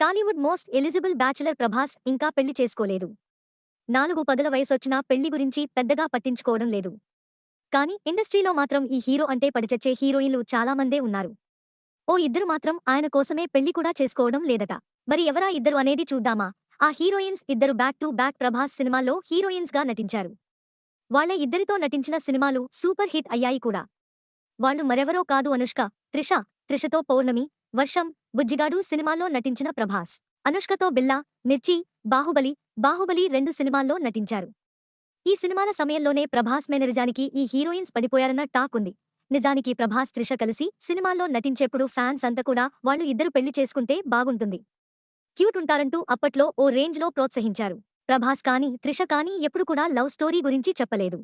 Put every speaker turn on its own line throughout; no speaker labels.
Tollywood most eligible bachelor Prabhas ఇంకా పెళ్ళి చేసుకోలేదు. నాలుగు పదుల వయసొచ్చినా పెళ్ళి గురించి పెద్దగా పట్టించుకోవడం లేదు. కానీ ఇండస్ట్రీలో మాత్రం ఈ హీరో అంటే పడిచచ్చే హీరోయిన్లు చాలామందే ఉన్నారు. ఓ ఇద్దరు మాత్రం ఆయన కోసమే పెళ్ళి కూడా చేసుకోవడం లేదట. మరి ఎవరా ఇద్దరు అనేది చూద్దామా? ఆ హీరోయిన్స్ ఇద్దరు బ్యాక్ టు బ్యాక్ ప్రభాస్ సినిమాల్లో హీరోయిన్స్గా నటించారు. వాళ్ళ ఇద్దరితో నటించిన సినిమాలు సూపర్ హిట్ అయ్యాయి కూడా. వాళ్ళు మరెవరో కాదు అనుష్క త్రిష త్రిషతో పౌర్ణమి వర్షం బుజ్జిగాడు సినిమాల్లో నటించిన ప్రభాస్. అనుష్కతో బిల్లా మిర్చి బాహుబలి బాహుబలి రెండు సినిమాల్లో నటించారు. ఈ సినిమాల సమయంలోనే ప్రభాస్ మేనరిజానికి ఈ హీరోయిన్స్ పడిపోయారన్న టాక్ ఉంది. నిజానికి ప్రభాస్ త్రిష కలిసి సినిమాల్లో నటించేప్పుడు ఫ్యాన్స్ అంతా కూడా వాళ్ళు ఇద్దరు పెళ్ళి చేసుకుంటే బాగుంటుంది. క్యూట్ ఉంటారంటూ అప్పట్లో ఓ రేంజ్లో ప్రోత్సహించారు. ప్రభాస్ కానీ త్రిష కానీ ఎప్పుడు కూడా లవ్ స్టోరీ గురించి చెప్పలేదు.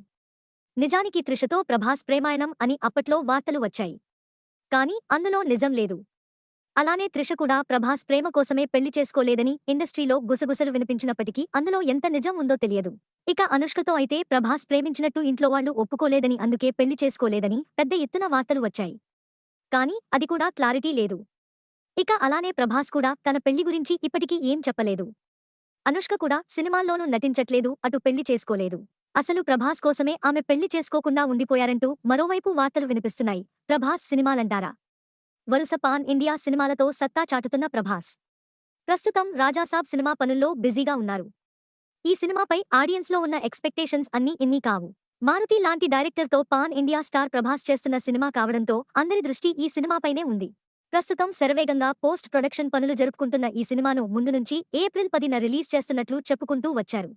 నిజానికి త్రిషతో ప్రభాస్ ప్రేమాయణం అని అప్పట్లో వార్తలు వచ్చాయి. కానీ అందులో నిజం లేదు. అలానే త్రిష కూడా ప్రభాస్ ప్రేమ కోసమే పెళ్ళి చేసుకోలేదని ఇండస్ట్రీలో గుసగుసలు వినిపించినప్పటికీ అందులో ఎంత నిజం ఉందో తెలియదు. ఇక అనుష్కతో అయితే ప్రభాస్ ప్రేమించినట్టు ఇంట్లో వాళ్ళు ఒప్పుకోలేదని అందుకే పెళ్ళి చేసుకోలేదని పెద్ద ఎత్తున వార్తలు వచ్చాయి. కానీ అది కూడా క్లారిటీ లేదు. ఇక అలానే ప్రభాస్ కూడా తన పెళ్ళి గురించి ఇప్పటికీ ఏం చెప్పలేదు. అనుష్క కూడా సినిమాల్లోనూ నటించట్లేదు అటు పెళ్ళి చేసుకోలేదు. అసలు ప్రభాస్ కోసమే ఆమె పెళ్ళి చేసుకోకుండా ఉండిపోయారంటూ మరోవైపు వార్తలు వినిపిస్తున్నాయి. ప్రభాస్ సినిమాలంటారా? వరుస పాన్ ఇండియా సినిమాలతో సత్తా చాటుతున్న ప్రభాస్. ప్రస్తుతం రాజాసాబ్ సినిమా పనుల్లో బిజీగా ఉన్నారు. ఈ సినిమాపై ఆడియన్స్లో ఉన్న ఎక్స్పెక్టేషన్స్ అన్నీ ఇన్ని కావు. మారుతి లాంటి డైరెక్టర్తో పాన్ ఇండియా స్టార్ ప్రభాస్ చేస్తున్న సినిమా కావడంతో అందరి దృష్టి ఈ సినిమాపైనే ఉంది. ప్రస్తుతం శరవేగంగా పోస్ట్ ప్రొడక్షన్ పనులు జరుపుకుంటున్న ఈ సినిమాను ముందు నుంచి ఏప్రిల్ పదిన రిలీజ్ చేస్తున్నట్లు చెప్పుకుంటూ వచ్చారు.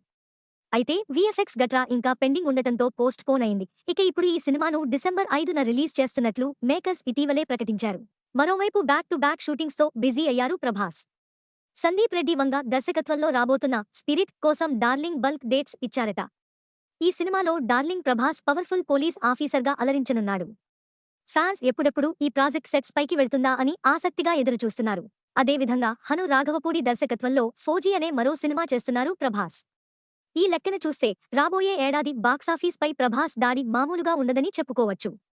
అయితే విఎఫ్ఎక్స్ గట్రా ఇంకా పెండింగ్ ఉండటంతో పోస్ట్ పోన్ అయింది. ఇక ఇప్పుడు ఈ సినిమాను డిసెంబర్ ఐదున రిలీజ్ చేస్తున్నట్లు మేకర్స్ ఇటీవలే ప్రకటించారు. మరోవైపు బ్యాక్ టు బ్యాక్ షూటింగ్స్తో బిజీ అయ్యారు ప్రభాస్. సందీప్ రెడ్డి వంగ దర్శకత్వంలో రాబోతున్న స్పిరిట్ కోసం డార్లింగ్ బల్క్ డేట్స్ ఇచ్చారట. ఈ సినిమాలో డార్లింగ్ ప్రభాస్ పవర్ఫుల్ పోలీస్ ఆఫీసర్గా అలరించనున్నాడు. ఫ్యాన్స్ ఎప్పుడెప్పుడు ఈ ప్రాజెక్ట్ సెట్స్ పైకి వెళ్తుందా అని ఆసక్తిగా ఎదురుచూస్తున్నారు. అదేవిధంగా హను రాఘవపూడి దర్శకత్వంలో ఫోజీ అనే మరో సినిమా చేస్తున్నారు ప్రభాస్. ఈ లెక్కన చూస్తే రాబోయే ఏడాది బాక్సాఫీస్ పై ప్రభాస్ దాడి మామూలుగా ఉండదని చెప్పుకోవచ్చు.